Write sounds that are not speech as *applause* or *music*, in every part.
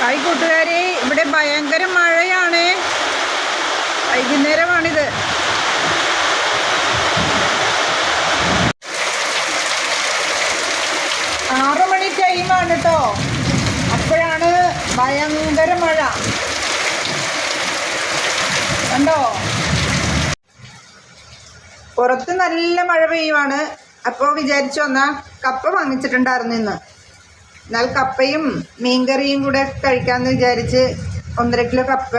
Hi കൂട്ടുകാരെ ഇവിടെ ഭയങ്കര മഴയാണ്. വൈകുന്നേരമാണിത്. ആറു മണി ടൈമാണ് കേട്ടോ അപ്പോഴാണ് ഭയങ്കര മഴ. കണ്ടോ? പുറത്ത് നല്ല മഴ പെയ്യുവാണ്. അപ്പോൾ വിചാരിച്ചു വന്നാൽ കപ്പ വാങ്ങിച്ചിട്ടുണ്ടായിരുന്നു ഇന്ന്. എന്നാൽ കപ്പയും മീൻകറിയും കൂടെ കഴിക്കാമെന്ന് വിചാരിച്ച് ഒന്നര കിലോ കപ്പ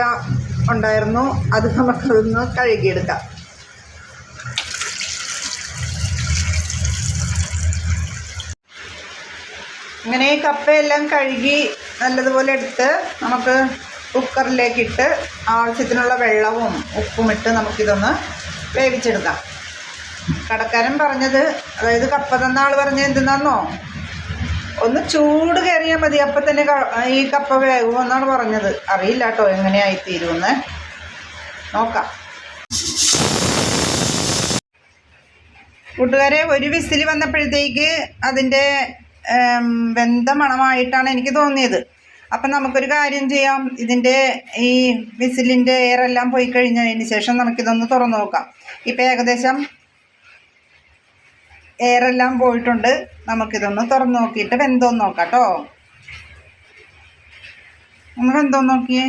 ഉണ്ടായിരുന്നു. അത് നമുക്കതൊന്ന് കഴുകിയെടുക്കാം. ഇങ്ങനെ കപ്പയെല്ലാം കഴുകി നല്ലതുപോലെ എടുത്ത് നമുക്ക് കുക്കറിലേക്കിട്ട് ആവശ്യത്തിനുള്ള വെള്ളവും ഉപ്പും ഇട്ട് നമുക്കിതൊന്ന് വേവിച്ചെടുക്കാം. കടക്കാരൻ പറഞ്ഞത് അതായത് കപ്പ തന്ന ആൾ പറഞ്ഞത് എന്തെന്നാന്നോ? ഒന്ന് ചൂട് കയറിയാൽ മതി. അപ്പം തന്നെ ഈ കപ്പ വേകുമെന്നാണ് പറഞ്ഞത്. അറിയില്ല കേട്ടോ എങ്ങനെയായി തീരുമെന്ന്. നോക്കാം. കൂട്ടുകാരെ ഒരു വിസിൽ വന്നപ്പോഴത്തേക്ക് അതിന്റെ വെന്ത മണമായിട്ടാണ് എനിക്ക് തോന്നിയത്. അപ്പം നമുക്കൊരു കാര്യം ചെയ്യാം. ഇതിന്റെ ഈ വിസിലിന്റെ എയറെല്ലാം പോയി കഴിഞ്ഞതിന് ശേഷം നമുക്കിതൊന്ന് തുറന്നു നോക്കാം. ഇപ്പം ഏകദേശം എയറെല്ലാം പോയിട്ടുണ്ട്. നമുക്കിതൊന്ന് തുറന്നു നോക്കിയിട്ട് വെന്തോന്ന് നോക്കാം കേട്ടോ ഒന്ന് വെന്തോന്ന് നോക്കിയേ.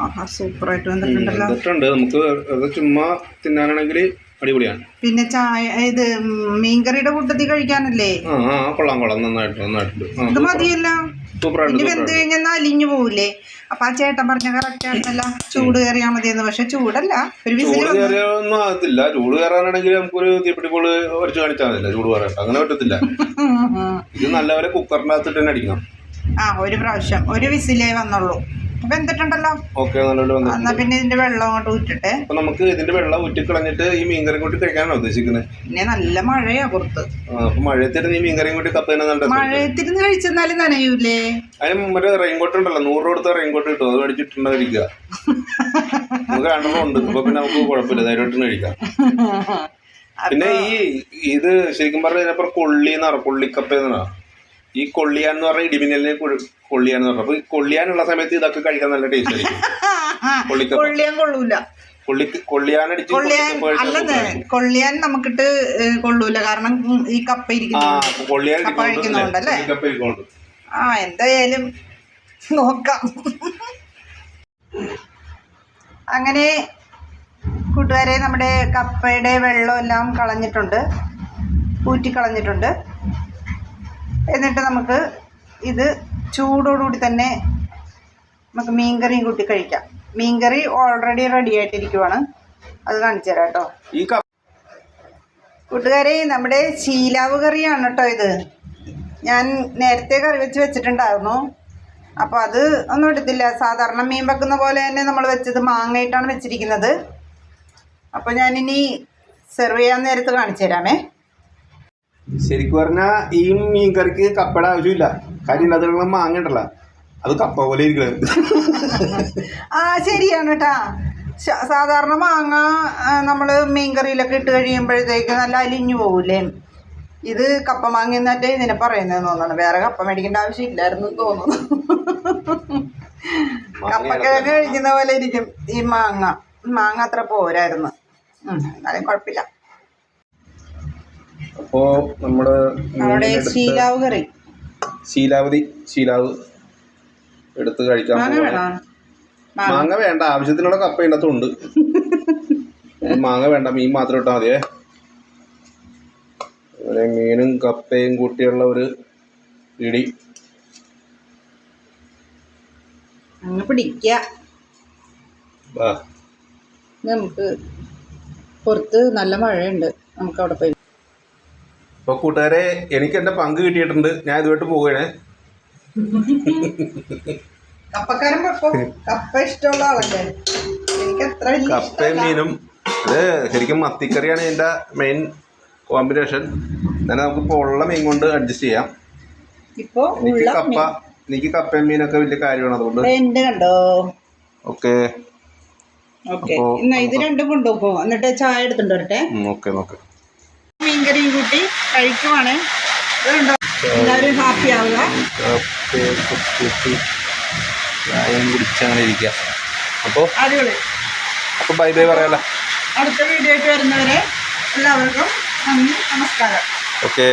ആഹാ സൂപ്പറായിട്ട് വന്നിട്ടുണ്ടല്ലോ. നമുക്ക് അത് ചുമ്മാ തിന്നാനാണെങ്കിൽ അടിപൊളിയാണ്. പിന്നെ ചായ ഇത് മീൻകറിയുടെ കൂട്ടത്തിൽ കഴിക്കാനല്ലേ? ആ കൊള്ളാം കൊള്ളാം. നന്നായിട്ട് നന്നായിട്ടുണ്ട്. ഇത് മതിയല്ലോ. വെന്ത് കഴിഞ്ഞാൽ അലിഞ്ഞു പോവില്ലേ? അപ്പൊ ആ ചേട്ടൻ പറഞ്ഞ കറക്റ്റ് ആയിരുന്നല്ല ചൂട് കയറിയാൽ മതിയെന്ന്. പക്ഷെ ചൂടല്ല ഒരു വിസിൽ ചൂട് കയറിയൊന്നും ആകത്തില്ല. ചൂട് കയറാനാണെങ്കിൽ നമുക്കൊരു തീപ്പിടിപ്പോൾ വരച്ച് കാണിച്ചാൽ മതില്ല ചൂട് കയറാൻ. അങ്ങനെ പറ്റത്തില്ല. ഇത് നല്ലവരെ കുക്കറിനകത്ത് തന്നെ അടിക്കണം. ആ ഒരു പ്രാവശ്യം. ഒരു വിസിലേ വന്നുള്ളൂ. അപ്പൊ എന്തിട്ടുണ്ടല്ലോ ഓക്കെ എന്നാ പിന്നെ ഇതിന്റെ വെള്ളം അങ്ങോട്ട് ഊറ്റിട്ടെ. അപ്പൊ നമുക്ക് ഇതിന്റെ വെള്ളം ഊറ്റിക്കളഞ്ഞിട്ട് ഈ മീൻകറി കൂട്ടി കഴിക്കാനാണ് ഉദ്ദേശിക്കുന്നത്? പിന്നെ നല്ല മഴയാ പുറത്ത്. അപ്പൊ മഴയത്തിരുന്ന് ഈ മീൻകറിയും കൂട്ടി കപ്പ തന്നെ നല്ല മഴയത്തിരുന്ന് കഴിച്ചെന്നാലും നനയൂലേ. അതിന് മറ്റേ റെയിൻകോട്ട് ഉണ്ടല്ലോ നൂറ് കൊടുത്ത റെയിൻകോട്ട് കിട്ടും. അത് മേടിച്ചിട്ടുണ്ടായിരിക്കുക നമുക്ക് അപ്പൊ പിന്നെ നമുക്ക് കുഴപ്പമില്ല. ധൈര്യമായിട്ട് കഴിക്കാം. *laughs* പിന്നെ ഈ ഇത് ശരിക്കും പറഞ്ഞാൽ കൊള്ളി എന്ന് കൊള്ളിക്കപ്പ എന്നാ ഈ കൊള്ളിയാൻ എന്ന് പറഞ്ഞ ഇടിമിന്നലിനെ കൊള്ളിയാൻ എന്ന് പറഞ്ഞു. അപ്പൊ ഈ കൊള്ളിയാനുള്ള സമയത്ത് ഇതൊക്കെ കഴിക്കാൻ നല്ല ടേസ്റ്റ് ആയിരിക്കും. *laughs* കൊള്ളിയാൻ കൊള്ളൂല. അല്ലെന്ന്. കൊള്ളിയാൻ നമുക്കിട്ട് കൊള്ളൂല. കാരണം ഈ കപ്പ ഇരിക്കുന്നു കപ്പ കഴിക്കുന്നുണ്ടല്ലേ? ആ എന്തായാലും നോക്കാം. അങ്ങനെ കൂട്ടുകാരെ നമ്മുടെ കപ്പയുടെ വെള്ളം എല്ലാം കളഞ്ഞിട്ടുണ്ട്. ഊറ്റിക്കളഞ്ഞിട്ടുണ്ട്. എന്നിട്ട് നമുക്ക് ഇത് ചൂടോടുകൂടി തന്നെ നമുക്ക് മീൻകറിയും കൂട്ടി കഴിക്കാം. മീൻകറി ഓൾറെഡി റെഡി ആയിട്ടിരിക്കുവാണ്. അത് കാണിച്ചു തരാം കേട്ടോ. ഈ കൂട്ടുകാരെ നമ്മുടെ ശീലാവ് കറിയാണ് കേട്ടോ ഇത്. ഞാൻ നേരത്തെ കറി വെച്ച് വെച്ചിട്ടുണ്ടായിരുന്നു. അപ്പോൾ അത് ഒന്നും എടുത്തില്ല സാധാരണ മീൻ വെക്കുന്ന പോലെ തന്നെ നമ്മൾ വെച്ചത് മാങ്ങയിട്ടാണ് വെച്ചിരിക്കുന്നത്. അപ്പോൾ ഞാനിനി സെർവ് ചെയ്യാൻ നേരത്ത് കാണിച്ചു തരാമേ. ശരിക്കും പറഞ്ഞാൽ ഈ മീൻകറിക്ക് കപ്പയുടെ ആവശ്യമില്ല. കാര്യം ഇല്ലാത്ത മാങ്ങ ഉണ്ടല്ലോ അത് കപ്പ പോലെ ഇരിക്കണം. ആ ശരിയാണ് കേട്ടാ സാധാരണ മാങ്ങ നമ്മൾ മീൻകറിയിലൊക്കെ ഇട്ട് കഴിയുമ്പോഴത്തേക്ക് നല്ല അലിഞ്ഞു പോകൂലേ ഇത് കപ്പ മാങ്ങ എന്നിട്ട് ഇതിനെ പറയുന്നത് തോന്നുന്നു. വേറെ കപ്പ മേടിക്കേണ്ട ആവശ്യമില്ലായിരുന്നു തോന്നുന്നു. കപ്പക്കിഴങ്ങ് കഴിക്കുന്ന പോലെ ഇരിക്കും ഈ മാങ്ങ. മാങ്ങ അത്ര പോരായിരുന്നു. എന്നാലും കുഴപ്പമില്ല. അപ്പോ നമ്മൾ ശീലാവ് കറി ശീലാവതി ശീലാവ് എടുത്ത് കഴിക്കാൻ മാങ്ങ വേണ്ട ആവശ്യത്തിനുള്ള കപ്പ ഇതിനകത്തുണ്ട് മാങ്ങ വേണ്ട മീൻ മാത്രം ഇട്ടാൽ മതിയേ. മീനും കപ്പയും കൂട്ടിയുള്ള ഒരു ഇടി. അങ്ങ് പിടിക്കുക നമുക്ക് പുറത്ത് നല്ല മഴയുണ്ട്. നമുക്ക് അവിടെ പോയി അപ്പൊ കൂട്ടുകാരെ എനിക്ക് എന്റെ പങ്ക് കിട്ടിയിട്ടുണ്ട്. ഞാൻ ഇതുമായിട്ട് പോവുകയാണേ. കപ്പക്കാരൻ കപ്പ ഇഷ്ടമുള്ള ആളല്ലേ? എനിക്ക് അത്ര കപ്പയും. മീനും. അത് ശരിക്കും മത്തിക്കറിയാണ് എന്റെ മെയിൻ കോമ്പിനേഷൻ അങ്ങനെ നമുക്ക് ഇപ്പോൾ ഉള്ള മീൻ കൊണ്ട് അഡ്ജസ്റ്റ് ചെയ്യാം. ഇപ്പോ എനിക്ക് കപ്പ എനിക്ക് കപ്പയും മീനൊക്കെ വലിയ കാര്യമാണ് അതുകൊണ്ട്. എന്റെ കണ്ടോ? ഓക്കെ. ഓക്കെ. ഇത് രണ്ടും കൊണ്ടുപോകും. എന്നിട്ട് ചായ എടുത്തിട്ടുണ്ട് വരട്ടെ. ഓക്കെ മീൻകറിയും കൂട്ടി കഴിക്കുവാണ്. എല്ലാവരും ഹാപ്പി ആവുക. കുടിച്ചങ്ങനെ അപ്പോൾ അടിപൊളി. അപ്പോൾ ബൈ ബൈ പറയാലോ. അടുത്ത വീഡിയോ ആയിട്ട് വരുന്നവരെ എല്ലാവർക്കും നന്ദി നമസ്കാരം. ഓക്കെ